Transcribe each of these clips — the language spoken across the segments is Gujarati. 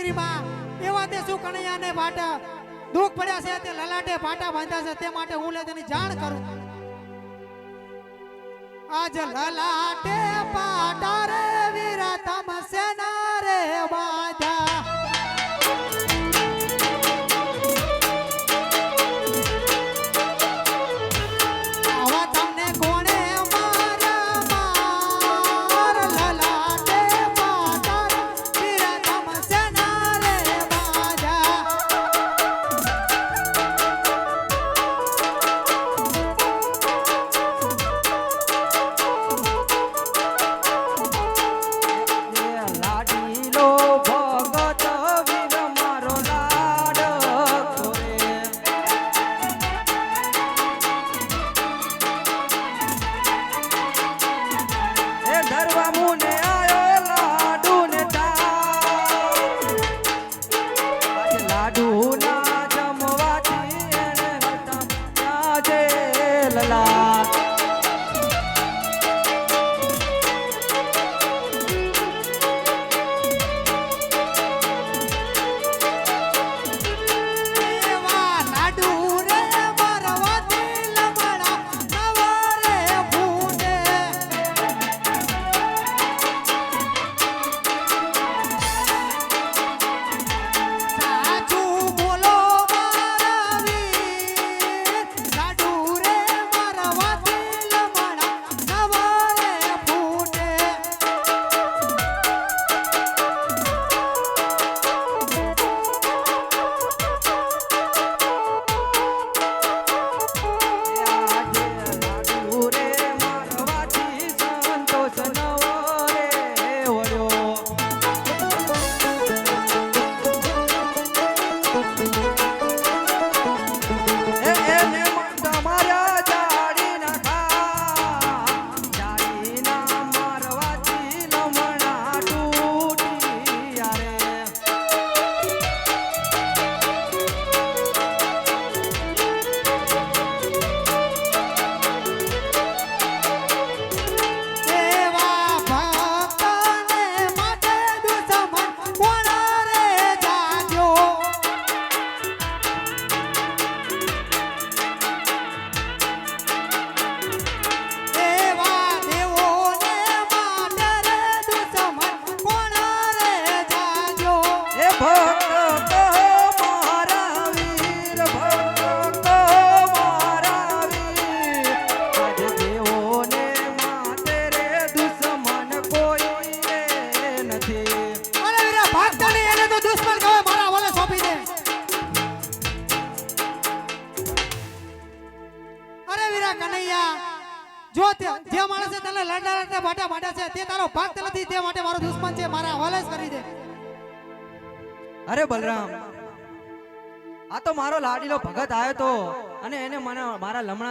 નગરીમાં એવા તે સુકણિયાને ભાટા દુઃખ પડ્યા છે, તે લલાટે ફાટા બાંધ્યા છે, તે માટે હું લે તેની જાણ કરું. આજ લલાટે પાટા રે, વીર તમ સેના રે, બા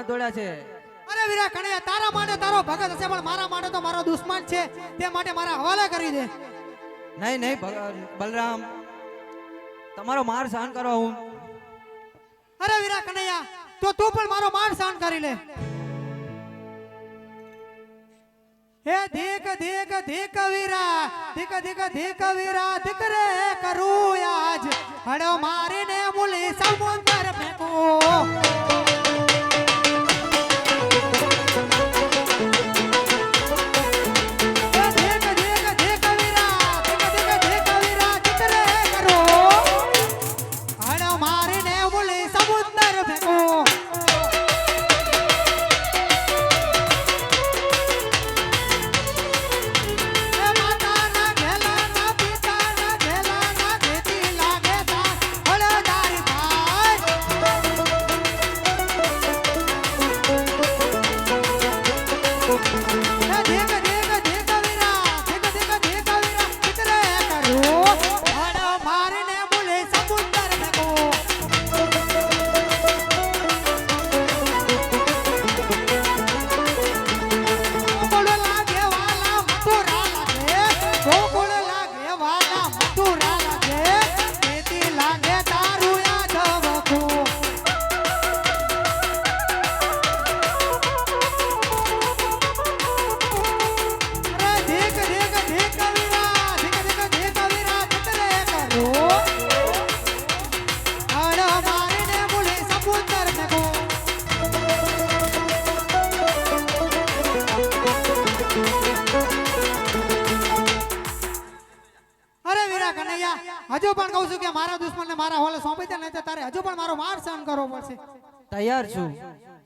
દોડ્યા છે. અરે વીરા કણે તારા માટે તારો ભગત હશે પણ મારા માટે તો મારો દુશ્મન છે. તે માટે મારા હવાલે કરી દે. નહીં નહીં બલરામ તમારો માર સહન કરો હું. અરે વીરા કનૈયા તો તું પણ મારો માર સહન કરી લે. હે ધીક ધીક ધીક વીરા ધીક ધીક ધીક વીરા ધીક રે કરું આજ હડો મારીને મુલી સમુંદર ફેંકો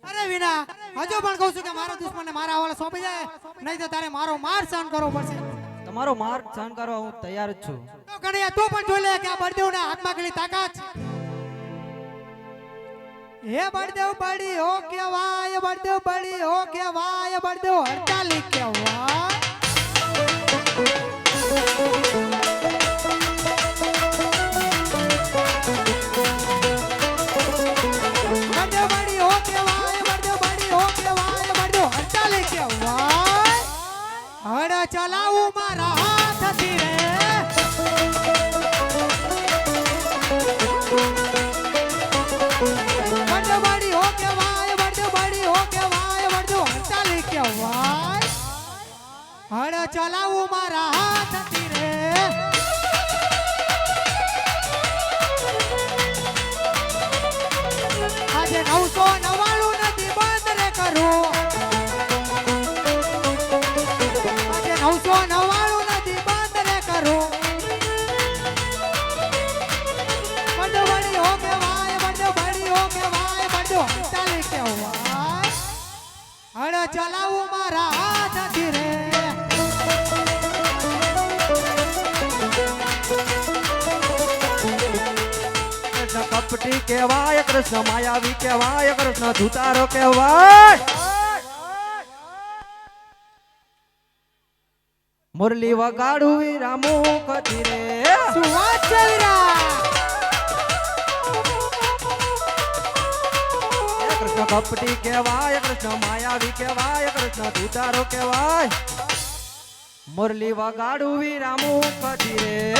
અરે વિના હજુ પણ કહું છું કે મારા દુશ્મનને મારા હવાલે સોંપી જાય નહીં તો તારે મારો માર સહન કરવો પડશે. તમારો માર્ગ સહન કરવા હું તૈયાર જ છું. તો કનૈયા તું પણ જોઈ લે કે આ બળદેવના હાથમાં કેટલી તાકાત હે બળદેવ બળી હો કેવાય બળદેવ બળી હો કેવાય બળદેવ હડતાલી કેવાય હડ ચલાવું મારા હાથથી હો કેવાય બળદેવ હો કેવાય બળદેવ હડતાલી કેવાય હળ ચલાવું મારા રે આજે નવસો નવાણું નથી બંધ રે કરું. ચલાવું મારા હાથથી રે. કપટી કહેવાય કૃષ્ણ માયાવી કહેવાય કૃષ્ણ ધુતારો કહેવાય. મુરલી વગાડું રામુ કદી રે. શું કૃષ્ણ કપટી કહેવાય કૃષ્ણ માયાવી કહેવાય કૃષ્ણ ધુતારો કહેવાય. મુરલી વગાડું વીરામુ કદી રે.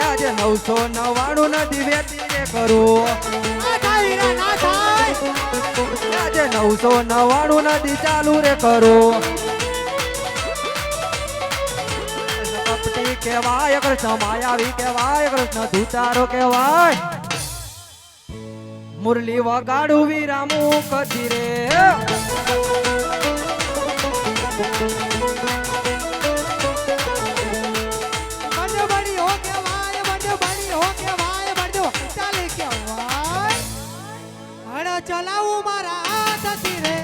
આજે નવસો નવાણું કરું. ના વીરા ના આજે નવસો નવાણું નદી ચાલુ રે કરો. કહેવાય, કૃષ્ણ માયાવી કહેવાય, કૃષ્ણ ધુતારો કહેવાય. મુરલી વગાડું વિરામું કદી રે ચલાવું મારા હાથથી રે.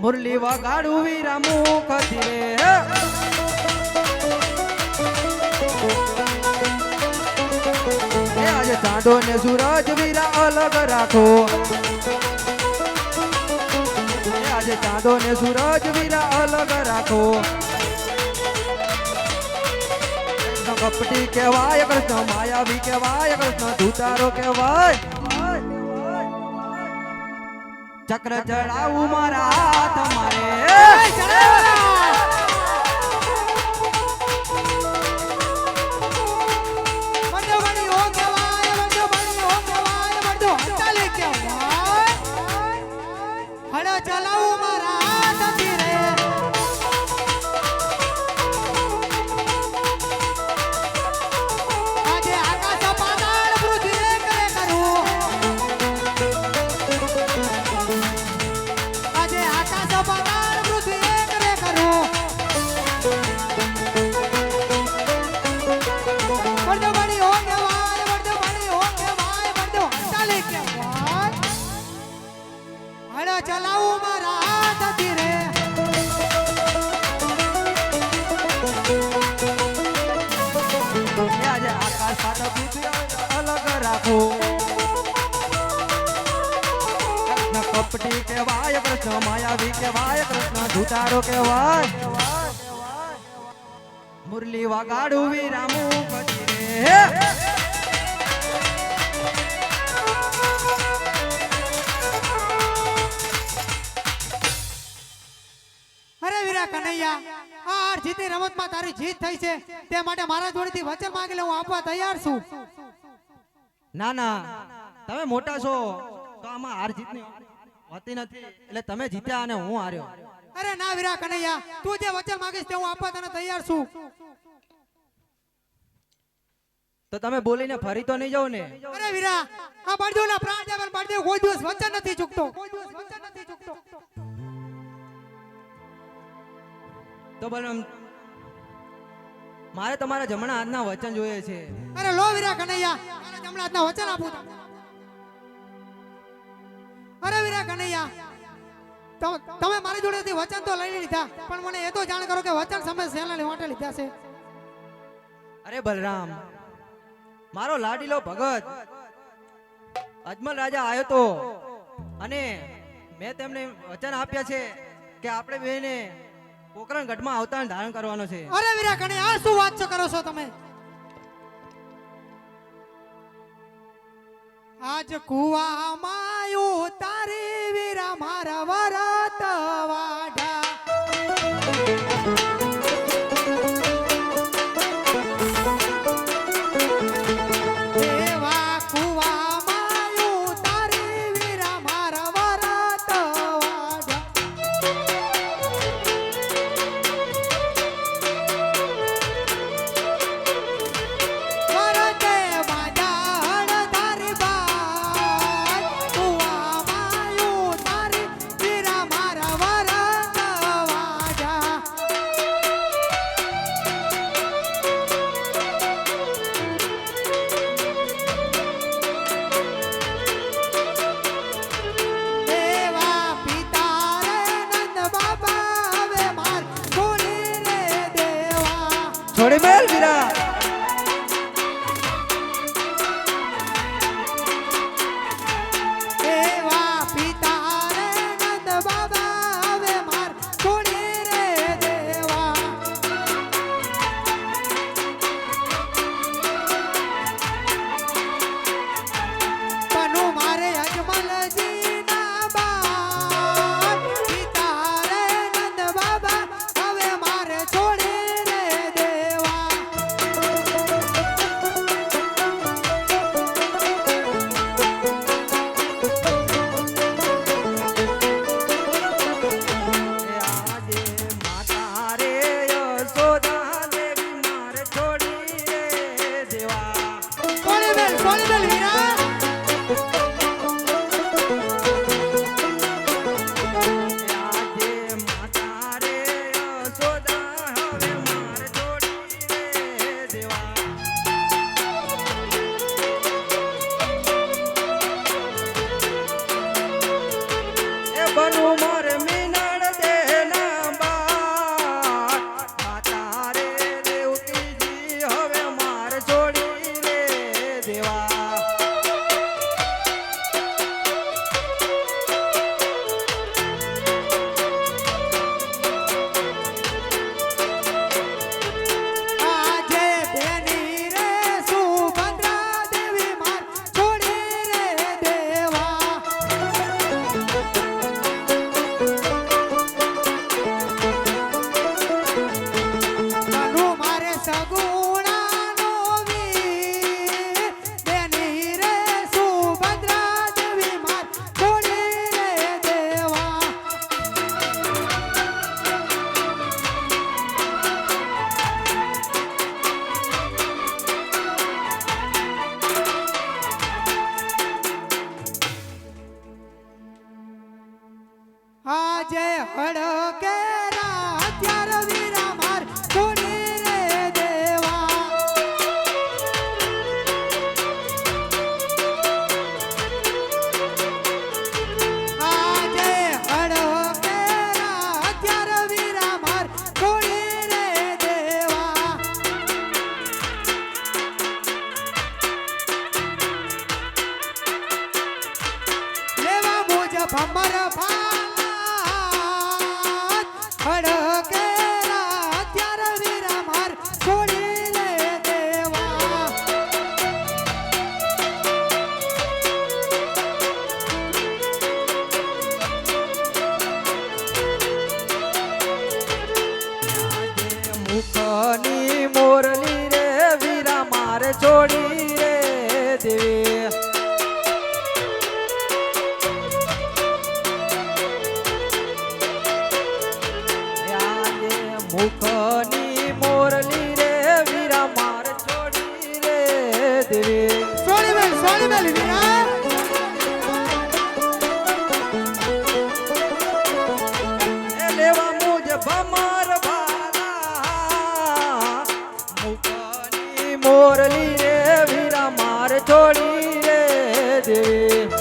મુરલી વગાડું વીરા મુખ ધીરે. આજે ચાંદો ને સૂરજ વીરા અલગ રાખો. આજે ચાંદો ને સૂરજ વીરા અલગ રાખો. કપટી કહેવાય, કૃષ્ણ માયાવી કહેવાય, કૃષ્ણ ધુતારો કહેવાય. ચક્ર ચડાવું મારા હાથ કૃષ્ણ માયાવી કહેવાય કૃષ્ણ ધૂતારો કહેવાય. મુરલી વગાડું વિરામું પછી રે. અરે વીરા કનૈયા આ હાર રમતમાં તારી જીત થઈ છે. તે માટે મારા જોડેથી વચન માંગી લે હું આપવા તૈયાર છું. ના ના તમે મોટા છો તો આમાં હાર જીતની હોતી નથી. એટલે તમે જીત્યા અને હું હાર્યો. અરે ના વીરા કનૈયા તું જે વચન માંગીશ તે હું આપવા તને તૈયાર છું. તો તમે બોલીને ફરી તો નહીં જાવ ને? અરે વીરા આ બળદેવના પ્રાણ છે પણ બળદેવ કોઈ દિવસ વચન નથી ચૂકતો. કોઈ દિવસ વચન નથી ચૂકતો તો બોલો મારે તમારા જમણા હાથના વચન જોઈએ છે. અરે લો વીરા કનૈયા મારા જમણા હાથના વચન આપું તમને. અરે વીરા કનૈયા તમે મારી જોડેથી વચન તો લઈ લીધા પણ મને એ તો જાણ કરો કે વચન સમય સેના માટે લીધા છે. અરે બલરામ મારો લાડીલો ભગત અજમલ રાજા આવ્યો તો અને મેં તેમને વચન આપ્યા છે કે આપણે બેને પોકરણ ગઢમાં અવતાર ધારણ કરવાનો છે. અરે વીરા કનૈયા આ શું વાત કરો છો તમે? આજ કુવામાં તારી વીરા મારા sonho dele. ভামর ভা મોરલી રે વીરા માર છોડી રે દેવી